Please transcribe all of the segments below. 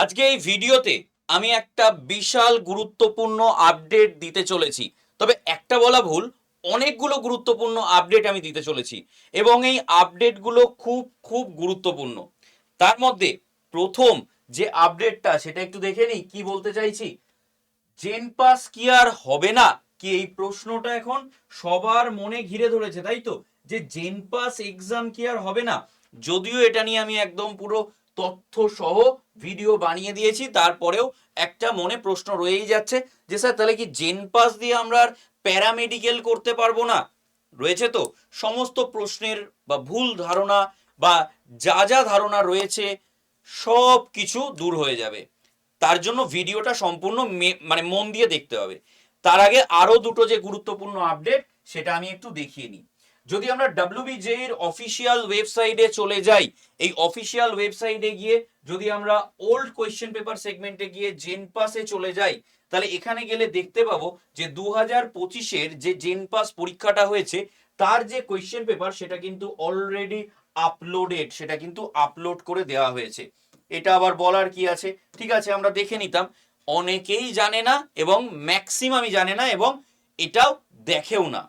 আজকে এই ভিডিওতে আমি একটা বিশাল গুরুত্বপূর্ণ আপডেট দিতে চলেছি। তবে একটা বলা ভুল, অনেকগুলো গুরুত্বপূর্ণ আপডেট আমি দিতে চলেছি এবং এই আপডেটগুলো খুব খুব গুরুত্বপূর্ণ। তার মধ্যে প্রথম যে আপডেটটা সেটা একটু দেখে নিই, কি বলতে চাইছি? জেন পাস কি আর হবে না? কি এই প্রশ্নটা এখন সবার মনে ঘিরে ধরেছে, তাই তো? যে জেন পাস এক্সাম কি আর হবে না? যদিও এটা নিয়ে আমি একদম পুরো তথ্য সহ ভিডিও বানিয়ে দিয়েছি, তারপরেও একটা মনে প্রশ্ন রয়েই যাচ্ছে যে, স্যার, তাহলে কি জেন পাস দিয়ে আমরা আর প্যারামেডিকেল করতে পারব না? রয়েছে তো, সমস্ত প্রশ্নের বা ভুল ধারণা বা যা যা ধারণা রয়েছে, সব কিছু দূর হয়ে যাবে। তার জন্য ভিডিওটা সম্পূর্ণ মানে মন দিয়ে দেখতে হবে। তার আগে আরও দুটো যে গুরুত্বপূর্ণ আপডেট সেটা আমি একটু দেখিয়ে নিই। যদি আমরা ডাব্লিউবিজে এর অফিসিয়াল ওয়েবসাইটে চলে যাই, এই অফিসিয়াল ওয়েবসাইটে গিয়ে যদি আমরা ওল্ড কোয়েশ্চেন পেপার সেগমেন্টে গিয়ে জেন পাসে চলে যাই, তাহলে এখানে গেলে দেখতে পাবো যে দু হাজার পঁচিশের যে জেন পাস পরীক্ষাটা হয়েছে, তার যে কোয়েশ্চেন পেপার সেটা কিন্তু অলরেডি আপলোডেড সেটা কিন্তু আপলোড করে দেওয়া হয়েছে। এটা আবার বলার কি আছে? ঠিক আছে, আমরা দেখে নিতাম। অনেকেই জানে না এবং ম্যাক্সিমামই জানে না এবং এটাও দেখেও না।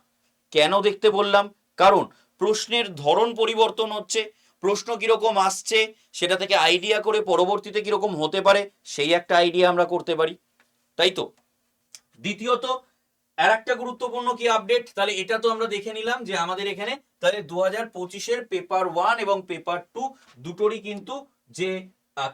কেন দেখতে বললাম? কারণ প্রশ্নের ধরন পরিবর্তন হচ্ছে, প্রশ্ন কীরকম আসছে, সেটা থেকে আইডিয়া করে পরবর্তীতে কীরকম হতে পারে, সেই একটা আইডিয়া আমরা করতে পারি। তাই তো? দ্বিতীয়ত, আর একটা গুরুত্বপূর্ণ কি আপডেট তাহলে এটা তো আমরা দেখে নিলাম যে আমাদের এখানে তাহলে দু হাজার পঁচিশের পেপার ওয়ান এবং পেপার টু দুটোরই কিন্তু যে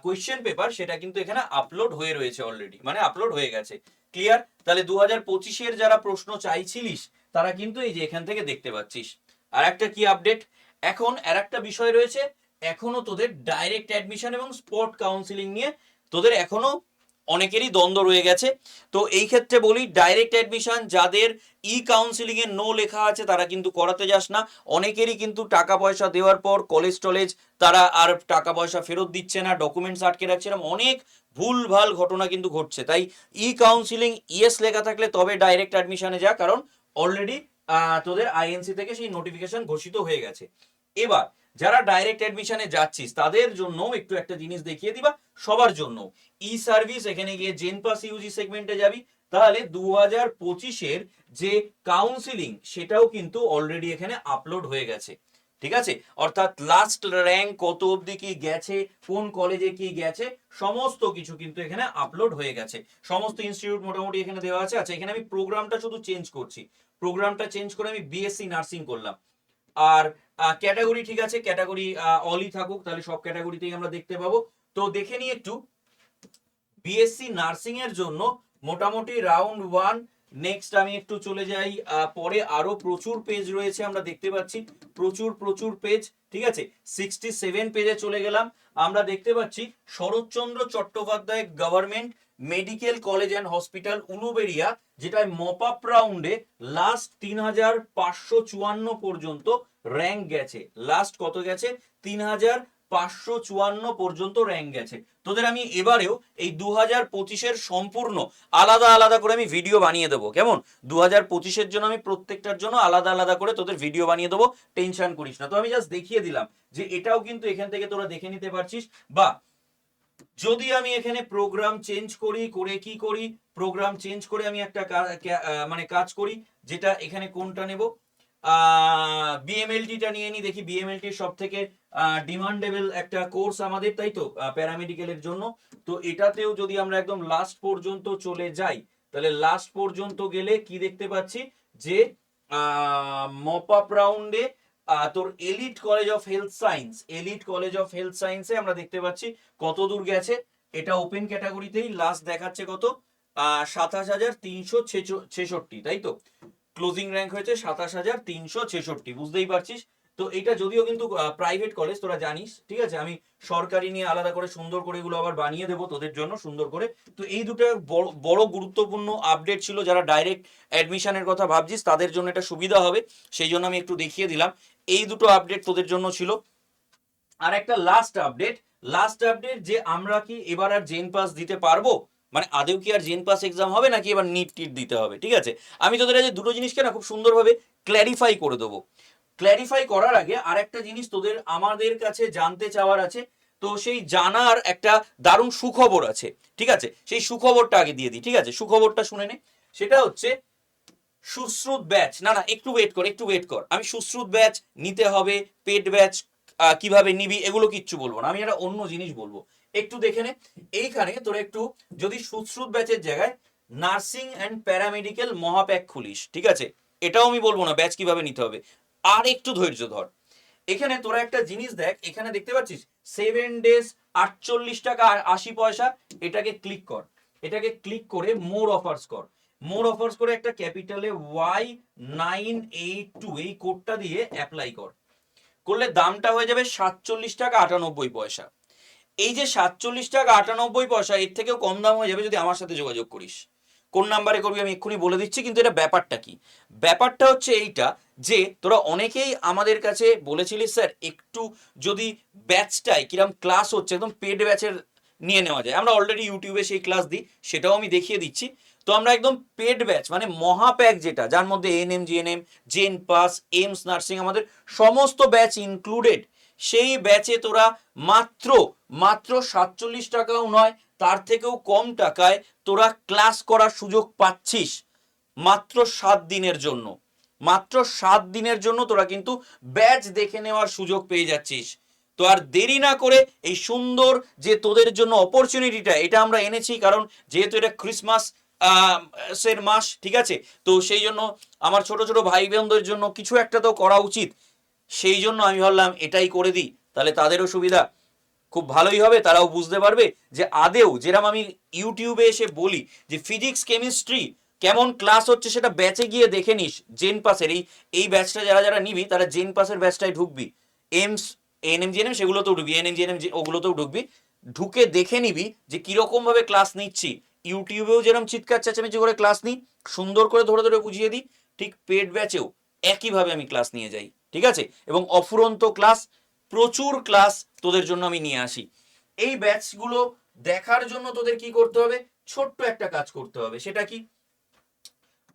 কোয়েশ্চেন পেপার সেটা কিন্তু এখানে আপলোড হয়ে রয়েছে অলরেডি মানে আপলোড হয়ে গেছে। ক্লিয়ার তাহলে দু হাজার পঁচিশের যারা প্রশ্ন চাইছিলিস, তারা কিন্তু এই যে এখান থেকে দেখতে পাচ্ছিস। আর একটা কি আপডেট এখন আর একটা বিষয় রয়েছে, এখনও তোদের ডাইরেক্ট অ্যাডমিশন এবং স্পট কাউন্সিলিং নিয়ে তোদের এখনও অনেকেরই দ্বন্দ্ব রয়ে গেছে। তো এই ক্ষেত্রে বলি ডাইরেক্ট অ্যাডমিশন যাদের ই কাউন্সিলিং এ নো লেখা আছে, তারা কিন্তু করাতে যাস না। অনেকেরই কিন্তু টাকা পয়সা দেওয়ার পর কলেজ টলেজ তারা আর টাকা পয়সা ফেরত দিচ্ছে না ডকুমেন্টস আটকে রাখছে এরকম অনেক ভুল ভালো ঘটনা কিন্তু ঘটছে। তাই ই কাউন্সিলিং ইয়েস লেখা থাকলে তবে ডাইরেক্ট অ্যাডমিশনে যা, কারণ অলরেডি তোদের আইএনসি থেকে সেই নোটিফিকেশন ঘোষিত হয়ে গেছে। এবার, যারা ডাইরেক্ট অ্যাডমিশনে যাচ্ছিস, তাদের জন্য একটু একটা জিনিস দেখিয়ে দিবা, সবার জন্য ই সার্ভিস এখানে গিয়ে জেন পাস ইউজি সেগমেন্টে যাবি, তাহলে দু হাজার পঁচিশের যে কাউন্সিলিং সেটাও কিন্তু অলরেডি এখানে আপলোড হয়ে গেছে। ঠিক আছে? অর্থাৎ লাস্ট র্যাঙ্ক কত অবধি কি গেছে, কোন কলেজে কি গেছে, সমস্ত কিছু কিন্তু এখানে আপলোড হয়ে গেছে। সমস্ত ইনস্টিটিউট মোটামুটি এখানে দেওয়া আছে। আচ্ছা এখানে আমি প্রোগ্রামটা শুধু চেঞ্জ করছি। প্রোগ্রামটা চেঞ্জ করে আমি বিএসসি নার্সিং করলাম। আর ক্যাটাগরি ঠিক আছে, ক্যাটাগরি অলই থাকুক, তাহলে সব ক্যাটাগরিতেই আমরা দেখতে পাবো। তো দেখে নিই একটু বিএসসি নার্সিং এর জন্য মোটামুটি রাউন্ড ওয়ান নেক্সট আমি একটু চলে যাই পরে আরও প্রচুর পেজ রয়েছে, আমরা দেখতে পাচ্ছি। প্রচুর প্রচুর পেজ ঠিক আছে? সিক্সটি সেভেন পেজে চলে গেলাম। আমরা দেখতে পাচ্ছি Saratchandra Chattopadhyay Government Medical College and Hospital Uluberia যেটায় মপ আপ রাউন্ডে লাস্ট তিন হাজার পাঁচশো চুয়ান্ন পর্যন্ত র্যাঙ্ক গেছে। লাস্ট কত গেছে? তিন হাজার পাঁচশো চুয়ান্ন পর্যন্ত র্যাঙ্ক গেছে। তোদের আমি এবারেও এই দু হাজার পঁচিশের সম্পূর্ণ আলাদা আলাদা করে আমি ভিডিও বানিয়ে দেবো। কেমন? দু হাজার পঁচিশের জন্য আমি প্রত্যেকটার জন্য আলাদা আলাদা করে তোদের ভিডিও বানিয়ে দেবো। টেনশন করিস না। তো আমি জাস্ট দেখিয়ে দিলাম যে এটাও কিন্তু এখান থেকে তোরা দেখে নিতে পারছিস বা যদি আমি এখানে প্রোগ্রাম চেঞ্জ করি, করে কি করি? প্রোগ্রাম চেঞ্জ করে আমি একটা মানে কাজ করি, যেটা এখানে কোনটা নেব? বিএমএলটিটা নিয়ে নি, দেখি বিএমএলটি সব থেকে ডিমান্ডেবল একটা কোর্স আমাদের, তাই তো? প্যারামেডিকেলের জন্য। তো এটাতেও যদি আমরা একদম লাস্ট পর্যন্ত চলে যাই, তাহলে লাস্ট পর্যন্ত গেলে কি দেখতে পাচ্ছি? যে মপ আপ রাউন্ডে তোর Elite College of Health Science Elite College of Health সায়েন্সে আমরা দেখতে পাচ্ছি কত দূর গেছে। এটা ওপেন ক্যাটাগরিতেই লাস্ট দেখাচ্ছে কত? সাতাশ হাজার তিনশো ছেষট্টি, তাই তো? ক্লোজিং র্যাঙ্ক হয়েছে সাতাশ হাজার তিনশো ছেষট্টি, বুঝতেই পারছিস? তো এটা যদিও কিন্তু প্রাইভেট কলেজ তোরা জানিস, ঠিক আছে? আমি সরকারি নিয়ে আলাদা করে সুন্দর করে এগুলো আবার বানিয়ে দেবো তোদের জন্য সুন্দর করে। তো এই দুটো বড় গুরুত্বপূর্ণ আপডেট ছিল যারা ডাইরেক্ট অ্যাডমিশনের কথা ভাবছিস, তাদের জন্য এটা সুবিধা হবে। সেই জন্য আমি একটু দেখিয়ে দিলাম। এই দুটো আপডেট তোদের জন্য ছিল। আর একটা লাস্ট আপডেট লাস্ট আপডেট যে আমরা কি এবার আর জেন পাস দিতে পারব? মানে আদেও কি আর জেন পাস এক্সাম হবে নাকি এবার নিট টিট দিতে হবে, ঠিক আছে? আমি তোদের আজ দুটো জিনিসকে না খুব সুন্দরভাবে ক্ল্যারিফাই করে দেবো। ক্ল্যারিফাই করার আগে আর একটা জিনিস তোদের আমাদের কাছে জানতে চাওয়ার আছে। তো সেই জানার একটা দারুণ সুখবর আছে, ঠিক আছে? সেই সুখবরটা আগে দিয়ে দিই, ঠিক আছে? সুখবরটা শুনে নে। সেটা হচ্ছে সুশ্রুত ব্যাচ। না না, একটু ওয়েট কর, একটু ওয়েট কর। আমি সুশ্রুত ব্যাচ, নিতে হবে পেড ব্যাচ কীভাবে নিবি, এগুলো কিচ্ছু বলব না। আমি একটা অন্য জিনিস বলব। একটু দেখে নে। এইখানে তোরা একটু যদি সুশ্রুত ব্যাচের জায়গায় নার্সিং অ্যান্ড প্যারামেডিক্যাল মহাপ্যাক খুলিস, ঠিক আছে? এটাও আমি বলব না, ব্যাচ কীভাবে নিতে হবে। আর একটু ধৈর্য ধর। এখানে তোরা একটা জিনিস দেখ, এখানে দেখতে পাচ্ছিস? সেভেন ডেজ আটচল্লিশ টাকা আশি পয়সা, এটাকে ক্লিক কর। এটাকে ক্লিক করে মোর অফার্স কর। মোর অফার্স করে একটা ক্যাপিটালে ওয়াই নাইন এইট টু এই কোডটা দিয়ে অ্যাপ্লাই কর। করলে দামটা হয়ে যাবে সাতচল্লিশ টাকা আটানব্বই পয়সা। এই যে সাতচল্লিশ টাকা আটানব্বই পয়সা, এর থেকেও কম দাম হয়ে যাবে যদি আমার সাথে যোগাযোগ করিস। কোন নাম্বারে করবি আমি এক্ষুনি বলে দিচ্ছি, কিন্তু এটা ব্যাপারটা কি? ব্যাপারটা হচ্ছে এইটা যে, তোরা অনেকেই আমাদের কাছে বলেছিলিস স্যার, একটু যদি ব্যাচটাই কিরম ক্লাস হচ্ছে, একদম পেড ব্যাচের নিয়ে নেওয়া যায়। আমরা অলরেডি ইউটিউবে সেই ক্লাস দিই, সেটাও আমি দেখিয়ে দিচ্ছি। তো আমরা একদম পেড ব্যাচ মানে মহাপ্যাক যেটা, যার মধ্যে ANM GNM JENPAS AIIMS nursing আমাদের সমস্ত ব্যাচ ইনক্লুডেড সেই ব্যাচে তোরা মাত্র মাত্র সাতচল্লিশ টাকাও নয়, তার থেকেও কম টাকায় তোরা ক্লাস করার সুযোগ পাচ্ছিস মাত্র সাত দিনের জন্য। মাত্র সাত দিনের জন্য তোরা কিন্তু ব্যাচ দেখে নেওয়ার সুযোগ পেয়ে যাচ্ছিস। তো আর দেরি না করে এই সুন্দর যে তোদের জন্য অপরচুনিটিটা এটা আমরা এনেছি কারণ যেহেতু এটা ক্রিসমাস সের মাস, ঠিক আছে? তো সেই জন্য আমার ছোট ছোট ভাই বোনদের জন্য কিছু একটা তো করা উচিত। সেই জন্য আমি ভাবলাম এটাই করে দিই, তাহলে তাদেরও সুবিধা। খুব ভালোই হবে, তারাও বুঝতে পারবে যে আদেও যেরকম আমি ইউটিউবে এসে বলি যে ফিজিক্স, কেমিস্ট্রি কেমন ক্লাস হচ্ছে সেটা ব্যাচে গিয়ে দেখে নিস, জেন পাসের এই এই ব্যাচটা যারা যারা নিবি, তারা জেন পাসের ব্যাচটায় ঢুকবি। এমস এনএম জিএনএম সেগুলোতেও ঢুকবি, এনএম জিএনএম ওগুলোতেও ঢুকবি। ঢুকে দেখে নিবি যে কীরকমভাবে ক্লাস নিচ্ছি। ইউটিউবেও যেরকম চিৎকার চেঁচামেচি করে ক্লাস নিই, সুন্দর করে ধরে ধরে বুঝিয়ে দিই, ঠিক পেড ব্যাচেও একইভাবে আমি ক্লাস নিয়ে যাই। ঠিক আছে? এবং অফুরন্ত ক্লাস প্রচুর ক্লাস তোদের জন্য আমি নিয়ে আসি। এই ব্যাচগুলো দেখার জন্য তোদের কি করতে হবে? ছোট্ট একটা কাজ করতে হবে। সেটা কি?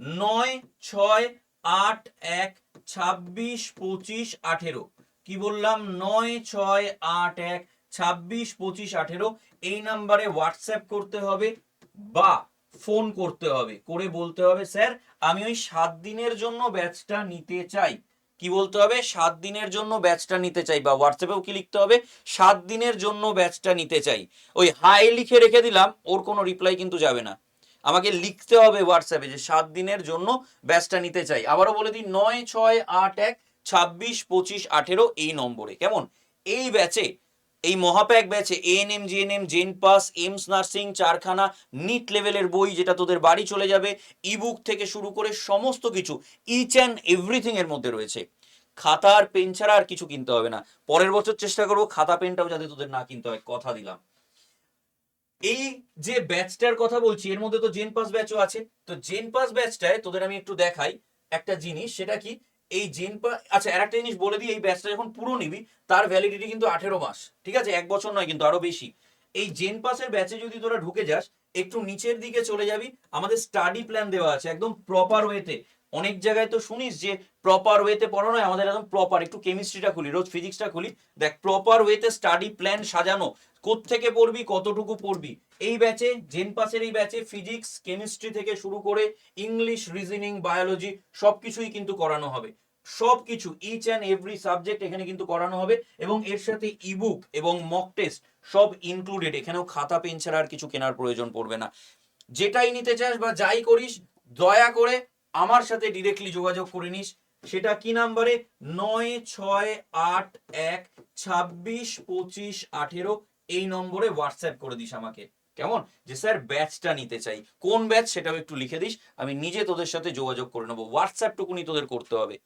নয়, ছয়, আট, এক, ছাব্বিশ, পঁচিশ, আঠেরো। কি বললাম? নয়, ছয়, আট, এক, ছাব্বিশ, পঁচিশ, আঠেরো। এই নাম্বারে হোয়াটসঅ্যাপ করতে হবে বা ফোন করতে হবে। করে বলতে হবে, স্যার, আমি ওই সাত দিনের জন্য ব্যাচটা নিতে চাই। কি বলতে হবে? সাত দিনের জন্য ব্যাচটা নিতে চাই বা হোয়াটসঅ্যাপেও কি লিখতে হবে? সাত দিনের জন্য ব্যাচটা নিতে চাই। ওই হাই লিখে রেখে দিলাম, ওর কোনো রিপ্লাই কিন্তু যাবে না। আমাকে লিখতে হবে হোয়াটসঅ্যাপে যে সাত দিনের জন্য ব্যাচটা নিতে চাই। আবারও বলে দিই, নয়, ছয়, আট, এক, ছাব্বিশ, পঁচিশ, আঠেরো এই নম্বরে। কেমন? এই ব্যাচে এই মহাপ্যাক ব্যাচে ANM GNM JENPAS AIIMS nursing চারখানা নিট লেভেলের বই যেটা তোদের বাড়ি চলে যাবে ইবুক থেকে শুরু করে সমস্ত কিছু ইচ অ্যান্ড এভরিথিং এর মধ্যে রয়েছে। খাতা আর পেন ছাড়া আর কিছু কিনতে হবে না। পরের বছর চেষ্টা করব, খাতা পেনটাও যাতে তোদের না কিনতে হয়, কথা দিলাম। এই যে ব্যাচটার কথা বলছি, এর মধ্যে তো জেন পাস ব্যাচও আছে। তো জেন পাস ব্যাচটায় তোদের আমি একটু দেখাই একটা জিনিস, সেটা কি? এই জিন আচ্ছা আর একটা জিনিস বলে দিই, এই ব্যাচটা যখন পুরো নিবি, তার ভ্যালিডিটি কিন্তু আঠেরো মাস, ঠিক আছে? এক বছর নয়, কিন্তু আরও বেশি। এই জেন পাসের ব্যাচে যদি তোরা ঢুকে যাস, একটু নিচের দিকে চলে যাবি, আমাদের স্টাডি প্ল্যান দেওয়া আছে, একদম প্রপার ওয়েতে অনেক জায়গায় তো শুনিস যে প্রপার ওয়েতে পড়ানো হয়। আমাদের একদম প্রপার একটু কেমিস্ট্রিটা খুলি, রোজ ফিজিক্সটা খুলি। দেখ প্রপার ওয়েতে স্টাডি প্ল্যান সাজানো থেকে পড়বি, কতটুকু পড়বি। এই ব্যাচে জেন পাসের এই ব্যাচে ফিজিক্স কেমিস্ট্রি থেকে শুরু করে ইংলিশ রিজনিং বায়োলজি সবকিছুই কিন্তু করানো হবে। সবকিছু ইচ অ্যান্ড এভরি সাবজেক্ট এখানে কিন্তু করানো হবে এবং এর সাথে ইবুক এবং মক টেস্ট সব ইনক্লুডেড এখানেও খাতা, পেন ছাড়া আর কিছু কেনার প্রয়োজন পড়বে না। যেটাই নিতে চাস বা যাই করিস, দয়া করে আমার সাথে ডিরেক্টলি যোগাযোগ করে নিস। সেটা কি নাম্বারে? নয় ছয় আট এক ছাব্বিশ পঁচিশ আঠেরো। এই নম্বরে হোয়াটসঅ্যাপ করে দিস আমাকে। কেমন? যে স্যার ব্যাচটা নিতে চাই। কোন ব্যাচ সেটাও একটু লিখে দিস। আমি নিজে তোদের সাথে যোগাযোগ করে নেব। হোয়াটসঅ্যাপ টুকুনি তোদের করতে হবে।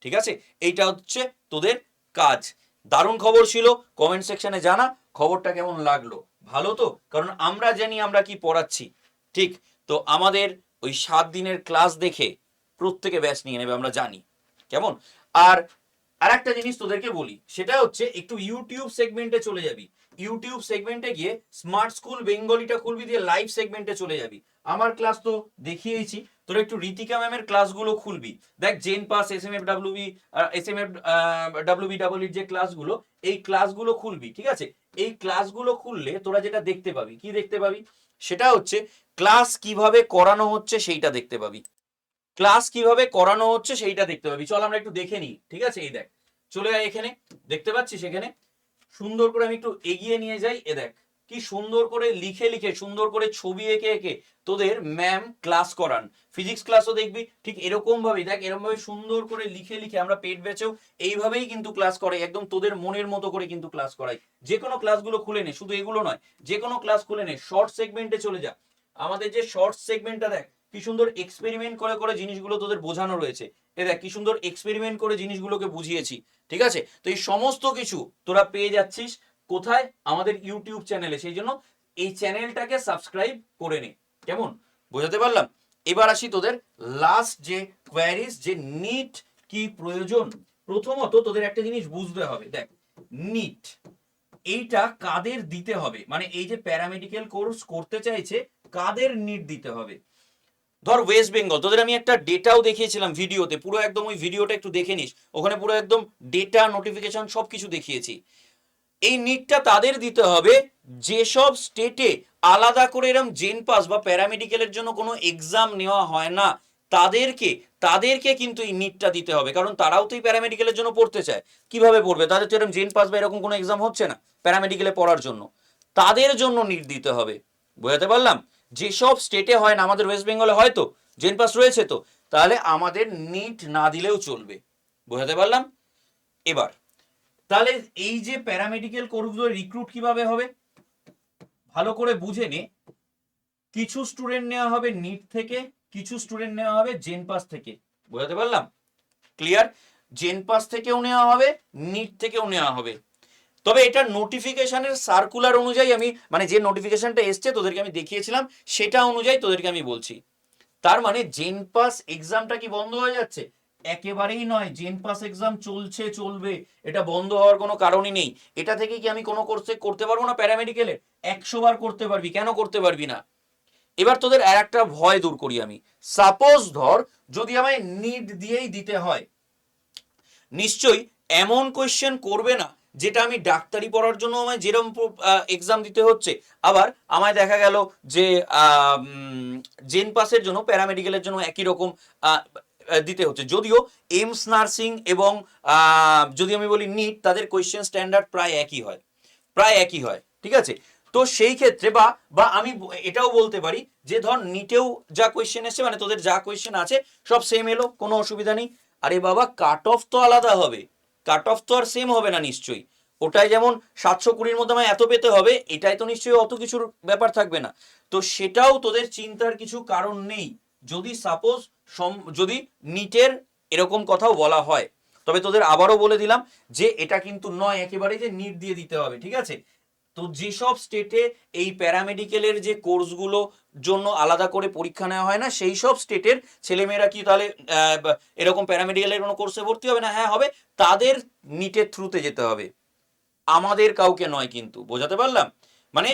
ঠিক আছে? এইটা হচ্ছে তোদের কাজ। দারুণ খবর ছিল। কমেন্ট সেকশনে জানা। খবরটা কেমন লাগল? ভালো তো? কারণ আমরা জানি আমরা কি পড়াচ্ছি। ঠিক? তো আমাদের ওই সাত দিনের ক্লাস দেখে প্রত্যেকে ব্যাচ নিয়ে নেবে, আমরা জানি। কেমন? আর আর একটা জিনিস তোদেরকে বলি, সেটা হচ্ছে একটু ইউটিউব সেগমেন্টে চলে যাবি। ইউটিউব সেগমেন্টে গিয়ে স্মার্ট স্কুল বেঙ্গলিটা খুলবি দিয়ে লাইভ সেগমেন্টে চলে যাবি। আমার ক্লাস তো দেখিয়েইছি, তোরা একটু রীতিকা ম্যামের ক্লাসগুলো খুলবি। দেখ JENPAS S M F WB S M F WB ডাব্লিউর যে ক্লাসগুলো এই ক্লাসগুলো খুলবি, ঠিক আছে? এই ক্লাসগুলো খুললে তোরা যেটা দেখতে পাবি। কি দেখতে পাবি? সেটা হচ্ছে ক্লাস কীভাবে করানো হচ্ছে সেইটা দেখতে পাবি। ক্লাস কীভাবে করানো হচ্ছে সেইটা দেখতে পাবি। চল আমরা একটু দেখে নিই, ঠিক আছে? এই দেখ, চলে আয় এখানে, দেখতে পাচ্ছিস এখানে? সুন্দর করে আমি একটু এগিয়ে নিয়ে যাই, এ দেখ। কি সুন্দর করে লিখে লিখে, সুন্দর করে ছবি এঁকে এঁকে তোদের ম্যাম ক্লাস করান। ফিজিক্স ক্লাসও দেখবি, ঠিক এরকম ভাবে দেখ এরকম ভাবে সুন্দর করে লিখে লিখে আমরা পেট বেচেও এইভাবেই কিন্তু ক্লাস করাই, একদম তোদের মনের মতো করে কিন্তু ক্লাস করাই। যে কোনো ক্লাসগুলো খুলে নে, শুধু এগুলো নয়, যে কোনো ক্লাস খুলে নে শর্ট সেগমেন্টে চলে যা। আমাদের যে শর্ট সেগমেন্টটা দেখ, কি সুন্দর এক্সপেরিমেন্ট করে করে জিনিসগুলো তোদের বোঝানো রয়েছে। এ দেখ, কি সুন্দর এক্সপেরিমেন্ট করে জিনিসগুলোকে বুঝিয়েছি, ঠিক আছে? তো এই সমস্ত কিছু তোরা পেয়ে যাচ্ছিস কোথায়? আমাদের ইউটিউব চ্যানেলে সেই জন্য এই চ্যানেলটাকে সাবস্ক্রাইব করে নে। কেমন? বোঝাতে পারলাম? এবার আসি তোদের লাস্ট যে কোয়ারিজ যে নিট কি প্রয়োজন? প্রথমত তোদের একটা জিনিস বুঝতে হবে। দেখ নিট এইটা কাদের দিতে হবে? মানে এই যে প্যারামেডিক্যাল কোর্স করতে চাইছে, কাদের নিট দিতে হবে? ধর ওয়েস্ট বেঙ্গল তোদের আমি একটা ডেটাও দেখিয়েছিলাম ভিডিওতে পুরো একদম ওই ভিডিওটা একটু দেখে নিস। ওখানে পুরো একদম ডেটা নোটিফিকেশন সব কিছু দেখিয়েছি। এই নিটটা তাদের দিতে হবে। যেসব স্টেটে আলাদা করে এরম জেন পাস বা প্যারামেডিক্যালের জন্য কোনো এক্সাম নেওয়া হয় না, তাদেরকে তাদেরকে কিন্তু এই নিটটা দিতে হবে। কারণ তারাও তো এই প্যারামেডিক্যালের জন্য পড়তে চায়। কীভাবে পড়বে? তাদের তো এরকম জেন পাস বা এরকম কোনো এক্সাম হচ্ছে না প্যারামেডিক্যালে পড়ার জন্য। তাদের জন্য নিট দিতে হবে। বোঝাতে পারলাম? যেসব স্টেটে হয় না, আমাদের ওয়েস্ট বেঙ্গলে হয়তো জেন পাস রয়েছে তো, তাহলে আমাদের নিট না দিলেও চলবে। বোঝাতে পারলাম? এবার তাহলে এই যে প্যারামেডিক্যাল কোর্সগুলো রিক্রুট কীভাবে হবে? ভালো করে বুঝে নে। কিছু স্টুডেন্ট নেওয়া হবে নিট থেকে, কিছু স্টুডেন্ট নেওয়া হবে জেন পাস থেকে। বোঝাতে পারলাম? ক্লিয়ার জেন পাস থেকেও নেওয়া হবে নিট থেকেও নেওয়া হবে। তবে এটা নোটিফিকেশনের সার্কুলার অনুযায়ী আমি মানে যে নোটিফিকেশনটা এসছে তোদেরকে আমি দেখিয়েছিলাম, সেটা অনুযায়ী তোদেরকে আমি বলছি। তার মানে জেন পাস এক্সামটা কি বন্ধ হয়ে যাচ্ছে? একেবারেই নয় জেন পাস এক্সাম চলছে, চলবে। এটা বন্ধ হওয়ার কোনো কারণই নেই। এটা থেকে কি আমি কোনো কোর্সে করতে পারব না প্যারামেডিক্যালে একশো বার করতে পারবি, কেন করতে পারবি না? এবার তোদের আর একটা ভয় দূর করি আমি। সাপোজ ধর, যদি আমায় নিট দিয়েই দিতে হয়, নিশ্চয়ই এমন কোয়েশ্চেন করবে না, যেটা আমি ডাক্তারি পড়ার জন্য আমায় যেরকম এক্সাম দিতে হচ্ছে। আবার আমায় দেখা গেল যে জেন পাসের জন্য প্যারামেডিক্যালের জন্য একই রকম দিতে হচ্ছে। যদিও এইমস নার্সিং এবং যদি আমি বলি নিট, তাদের কোয়েশ্চেন স্ট্যান্ডার্ড প্রায় একই হয়। প্রায় একই হয়, ঠিক আছে? তো সেই ক্ষেত্রে বা বা আমি এটাও বলতে পারি যে ধর নিটেও যা কোয়েশ্চেন এসছে মানে তোদের যা কোয়েশ্চেন আছে, সব সেম এলো, কোনো অসুবিধা নেই। আরে বাবা কাট অফ তো আলাদা হবে। কাট অফ তো আর সেম হবে না নিশ্চয়ই। ওটাই যেমন সাতশো কুড়ির মধ্যে আমায় এত পেতে হবে, এটাই তো নিশ্চয়ই অত কিছুর ব্যাপার থাকবে না। তো সেটাও তোদের চিন্তার কিছু কারণ নেই। যদি সাপোজ যদি নিটের এরকম কথাও বলা হয়, তবে তোদের আবারও বলে দিলাম যে এটা কিন্তু নয়, একেবারে যে নিট দিয়ে দিতে হবে, ঠিক আছে? তো যেসব স্টেটে এই প্যারামেডিক্যালের যে কোর্সগুলো জন্য আলাদা করে পরীক্ষা নেওয়া হয় না, সেই সব স্টেটের ছেলেমেয়েরা কি তাহলে এরকম প্যারামেডিক্যালের কোনো কোর্সে ভর্তি হবে না? হ্যাঁ হবে। তাদের নিটের থ্রুতে যেতে হবে। আমাদের কাউকে নয় কিন্তু, বোঝাতে পারলাম? মানে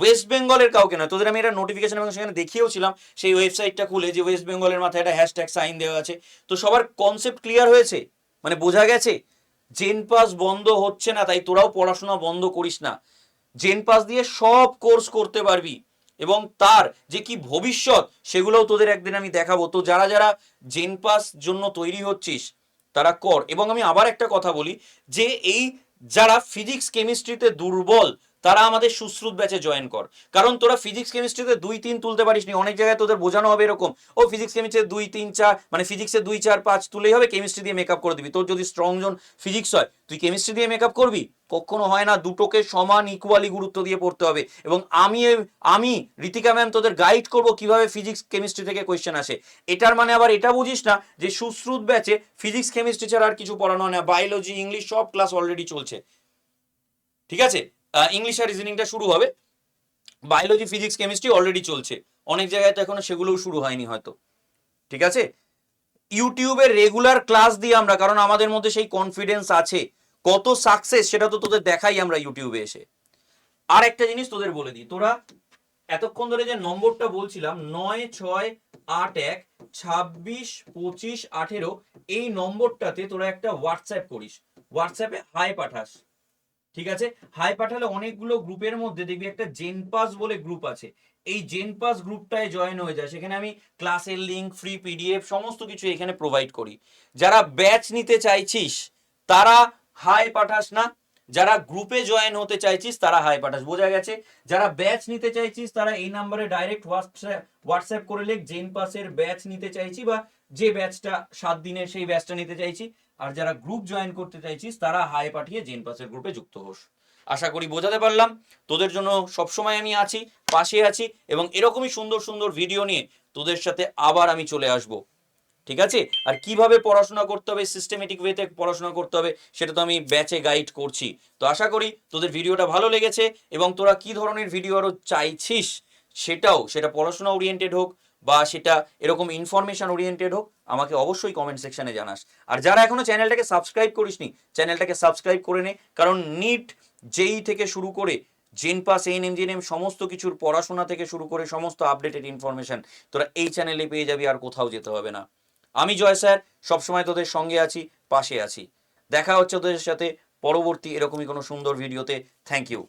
ওয়েস্ট বেঙ্গলের কাউকে না। তোদের আমি একটা নোটিফিকেশন এবং সেখানে দেখিয়েওছিলাম, সেই ওয়েবসাইটটা খুলে যে ওয়েস্ট বেঙ্গলের মাথায় একটা হ্যাশট্যাগ সাইন দেওয়া আছে। তো সবার কনসেপ্ট ক্লিয়ার হয়েছে? মানে বোঝা গেছে? জেন পাস বন্ধ হচ্ছে না, তাই তোরাও পড়াশোনা বন্ধ করিস না। জেন পাস দিয়ে সব কোর্স করতে পারবি। এবং তার যে কি ভবিষ্যৎ, সেগুলোও তোদের একদিন আমি দেখাবো। তো যারা যারা জেন পাস জন্য তৈরি হচ্ছিস, তারা কর। এবং আমি আবার একটা কথা বলি, যে এই যারা ফিজিক্স কেমিস্ট্রিতে দুর্বল তারা আমাদের সুশ্রুত ব্যাচে জয়েন কর। কারণ তোরা ফিজিক্স কেমিস্ট্রিতে দুই, তিন তুলতে পারিস নি অনেক জায়গায় তোদের বোঝানো হবে এরকম, ও ফিজিক্স কেমিস্ট্রিতে দুই, তিন, চার মানে ফিজিক্সে দুই, চার, পাঁচ তুলেই হবে কেমিস্ট্রি দিয়ে মেকআপ করে দিবি। তোর যদি স্ট্রং জোন ফিজিক্স হয়, তুই কেমিস্ট্রি দিয়ে মেকআপ করবি? কখনো হয় না, দুটোকে সমান ইকুয়ালি গুরুত্ব দিয়ে পড়তে হবে। এবং আমি আমি, ঋতিকা ম্যাম তোদের গাইড করব কীভাবে ফিজিক্স কেমিস্ট্রি থেকে কোয়েশ্চেন আসে। এটার মানে আবার এটা বুঝিস না যে সুশ্রুত ব্যাচে ফিজিক্স কেমিস্ট্রি ছাড়া আর কিছু পড়ানো হয় না। বায়োলজি ইংলিশ সব ক্লাস অলরেডি চলছে। ঠিক আছে? ইংলিশ আর রিজনিংটা শুরু হবে। বায়োলজি ফিজিক্স কেমিস্ট্রি অলরেডি চলছে। অনেক জায়গায় তো এখনও সেগুলোও শুরু হয়নি হয়তো। ঠিক আছে? ইউটিউবে রেগুলার ক্লাস দিই আমরা, কারণ আমাদের মধ্যে সেই কনফিডেন্স আছে, কত সাকসেস সেটা তো তোদের দেখাই আমরা ইউটিউবে এসে। আর একটা জিনিস তোদের বলে দিই, তোরা এতক্ষণ ধরে যে নম্বরটা বলছিলাম, নয়, ছয়, আট, এক, ছাব্বিশ, পঁচিশ, আঠেরো, এই নম্বরটাতে তোরা একটা হোয়াটসঅ্যাপ করিস। হোয়াটসঅ্যাপে হাই পাঠাস। ঠিক আছে? হাই পাঠালে অনেকগুলো গ্রুপের মধ্যে দেখবি একটা জেনপাস বলে গ্রুপ আছে। এই জেনপাস গ্রুপটায় জয়েন হয়ে যায়। সেখানে আমি ক্লাসের লিঙ্ক ফ্রি পিডিএফ সমস্ত কিছু এখানে প্রোভাইড করি। যারা ব্যাচ নিতে চাইছিস, তারা হাই পাঠাস না। যারা গ্রুপে জয়েন হতে চাইছিস, তারা হাই পাঠাস। বোঝা গেছে? যারা ব্যাচ নিতে চাইছিস, তারা এই নাম্বারে ডাইরেক্ট হোয়াটসঅ্যাপ হোয়াটসঅ্যাপ করে লেখ জেন পাসের ব্যাচ নিতে চাইছি বা যে ব্যাচটা সাত দিনের সেই ব্যাচটা নিতে চাইছি। আর যারা গ্রুপ জয়েন করতে চাইছিস, তারা হাই পাঠিয়ে জেন পাসের গ্রুপে যুক্ত হোস। আশা করি বোঝাতে পারলাম। তোদের জন্য সবসময় আমি আছি, পাশে আছি এবং এরকমই সুন্দর সুন্দর ভিডিও নিয়ে তোদের সাথে আবার আমি চলে আসব। ঠিক আছে? আর কীভাবে পড়াশোনা করতে হবে সিস্টেমেটিক ওয়েতে পড়াশোনা করতে হবে, সেটা তো আমি ব্যাচে গাইড করছি। তো আশা করি তোদের ভিডিওটা ভালো লেগেছে এবং তোরা কি ধরনের ভিডিও আরও চাইছিস, সেটাও, সেটা পড়াশোনা ওরিয়েন্টেড হোক বা সেটা এরকম ইনফরমেশন ওরিয়েন্টেড হোক, আমাকে অবশ্যই কমেন্ট সেকশনে জানাস। আর যারা এখনও চ্যানেলটাকে সাবস্ক্রাইব করিসনি, চ্যানেলটাকে সাবস্ক্রাইব করে নে, কারণ নিট যেই থেকে শুরু করে জেন পাস এন এম সমস্ত কিছুর পড়াশোনা থেকে শুরু করে সমস্ত আপডেটেড ইনফরমেশন তোরা এই চ্যানেলে পেয়ে যাবি, আর কোথাও যেতে হবে না। আমি জয় স্যার, সবসময় তোদের সঙ্গে আছি, পাশে আছি। দেখা হচ্ছে তোদের সাথে পরবর্তী এরকমই কোনো সুন্দর ভিডিওতে থ্যাংক ইউ